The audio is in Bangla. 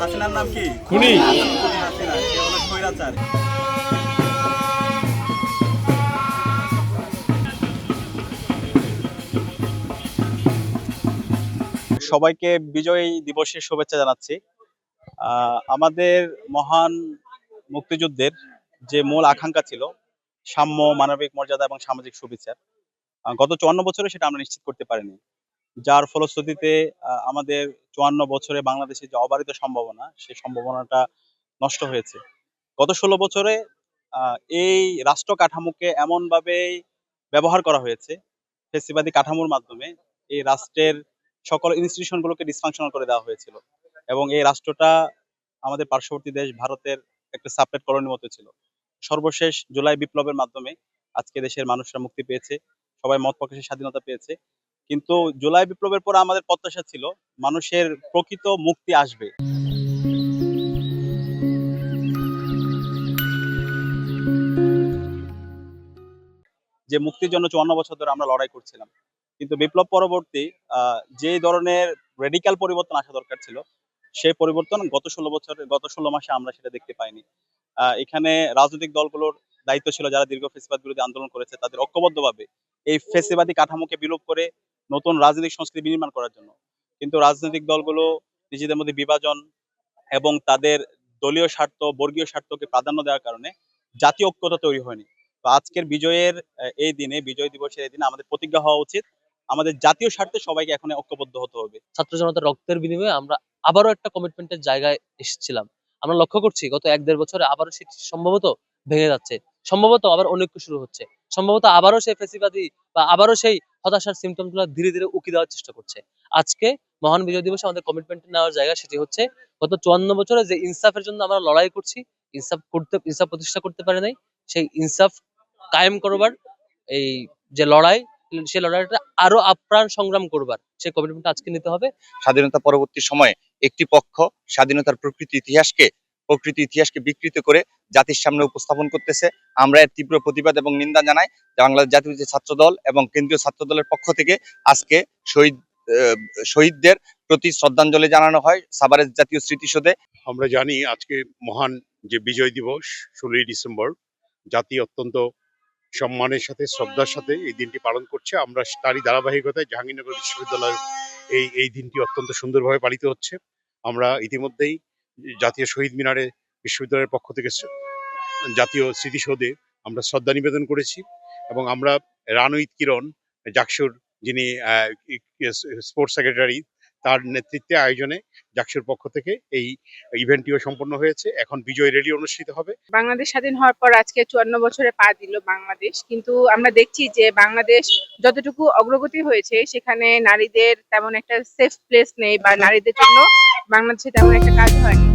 হাসিনার নাম কি? খুনি। খুনি হাসিনা সে হলো স্বৈরাচার সবাইকে বিজয় দিবসের শুভেচ্ছা জানাচ্ছি। আহ, আমাদের মহান মুক্তিযুদ্ধের যে মূল আকাঙ্ক্ষা ছিল সাম্য মানবিক মর্যাদা এবং সামাজিক সুবিচার গত চুয়ান্ন বছরে সেটা আমরা নিশ্চিত করতে পারিনি। যার ফলশ্রুতিতে আমাদের চুয়ান্ন বছরে বাংলাদেশের যে অবারিত সম্ভাবনা, সেই সম্ভাবনাটা নষ্ট হয়েছে। গত ষোলো বছরে এই রাষ্ট্র কাঠামোকে এমনভাবে ব্যবহার করা হয়েছে, ফেসিবাদী কাঠামোর মাধ্যমে, এই রাষ্ট্রের সকল ইনস্টিটিউশনগুলোকে ডিসফাংশনাল করে দেওয়া হয়েছিল এবং এই রাষ্ট্রটা আমাদের পার্শ্ববর্তী দেশ ভারতের একটা সাপরেট কলোনির মতো ছিল। সর্বশেষ জুলাই বিপ্লবের মাধ্যমে আজকে দেশের মানুষরা মুক্তি পেয়েছে, সবাই মত প্রকাশের স্বাধীনতা পেয়েছে। কিন্তু জুলাই বিপ্লবের পর আমাদের প্রত্যাশা ছিল, মানুষের প্রকৃত মুক্তি আসবে। যে মুক্তির জন্য চুয়ান্ন বছর ধরে আমরা লড়াই করছিলাম। কিন্তু বিপ্লব পরবর্তী যে ধরনের রেডিক্যাল পরিবর্তন আসা দরকার ছিল, সেই পরিবর্তন গত ষোলো বছর, গত ষোলো মাসে আমরা সেটা দেখতে পাইনি। এখানে রাজনৈতিক দলগুলোর দায়িত্ব ছিল যারা দীর্ঘ ফেসিবাদ বিরোধী আন্দোলন করেছে, তাদের ঐক্যবদ্ধভাবে এই ফেসিবাদী কাঠামোকে বিলোপ করে নতুন রাজনৈতিক সংস্কৃতি বিনির্মাণ করার জন্য। কিন্তু রাজনৈতিক দলগুলো নিজেদের মধ্যে বিভাজন এবং তাদের দলীয় স্বার্থ, বর্গীয় স্বার্থকে প্রাধান্য দেওয়ার কারণে জাতীয় ঐক্যতা তৈরি হয়নি। তো আজকের বিজয়ের এই দিনে, বিজয় দিবসের এই দিনে আমাদের প্রতিজ্ঞা হওয়া উচিত, আমাদের জাতীয় স্বার্থে সবাইকে এখন ঐক্যবদ্ধ হতে হবে। ছাত্র জনতার রক্তের বিনিময়ে আমরা আবারও একটা কমিটমেন্টের জায়গায় এসেছিলাম। আমরা লক্ষ্য করছি, গত এক দেড় বছরে আবারও সেটি সম্ভবত ভেঙে যাচ্ছে। সম্ভবত আবার অনৈক্য শুরু হচ্ছে। সম্ভবত আবারও সেই ফেসিবাদী বা আবারও সেই হতাশার সিমটমগুলো ধীরে ধীরে উকি দেওয়ার চেষ্টা করছে। আজকে মহান বিজয় দিবসে আমাদের কমিটমেন্ট নেওয়ার জায়গা সেটি হচ্ছে, গত চুয়ান্ন বছরে যে ইনসাফের জন্য আমরা লড়াই করছি, ইনসাফ করতে, ইনসাফ প্রতিষ্ঠা করতে পারে নাই, সেই ইনসাফ কায়েম করবার এই যে লড়াই সেই লড়াইটা আরও আপ্রাণ সংগ্রাম করবার, সেই কমিটমেন্ট আজকে নিতে হবে। স্বাধীনতা পরবর্তী সময়ে একটি পক্ষ স্বাধীনতার প্রকৃতি ইতিহাসকে প্রকৃতি ইতিহাসকে বিকৃত করে জাতির সামনে উপস্থাপন করতেছে। আমরা এর তীব্র প্রতিবাদ এবং নিন্দা জানাই বাংলাদেশ জাতীয় ছাত্র দল এবং কেন্দ্রীয় ছাত্র দলের পক্ষ থেকে আজকে শহীদ শহীদদের প্রতি শ্রদ্ধাঞ্জলি জানানো হয় সাভারের জাতীয় স্মৃতিসৌধে। আমরা জানি আজকে মহান যে বিজয় দিবস, ষোলোই ডিসেম্বর, জাতি অত্যন্ত সম্মানের সাথে, শ্রদ্ধার সাথে এই দিনটি পালন করছে। আমরা তারই ধারাবাহিকতায় জাহাঙ্গীরনগর বিশ্ববিদ্যালয়ের এই এই দিনটি অত্যন্ত সুন্দরভাবে পালিত হচ্ছে। আমরা ইতিমধ্যেই জাতীয় শহীদ মিনারে বিশ্ববিদ্যালয়ের পক্ষ থেকে জাতীয় স্মৃতিসৌধে আমরা শ্রদ্ধা নিবেদন করেছি এবং আমরা রানুইত কিরণ জাকসুর যিনি স্পোর্টস সেক্রেটারি, তার নেতৃত্বে আয়োজনে জাকসুর পক্ষ থেকে এই ইভেন্টটিও সম্পন্ন হয়েছে। এখন বিজয় রেলি অনুষ্ঠিত হবে। বাংলাদেশ স্বাধীন হওয়ার পর আজকে চুয়ান্ন বছরে পা দিল বাংলাদেশ। কিন্তু আমরা দেখছি যে বাংলাদেশ যতটুকু অগ্রগতি হয়েছে, সেখানে নারীদের তেমন একটা সেফ প্লেস নেই বা নারীদের জন্য বাংলাদেশে তেমন একটা কাজ হয়নি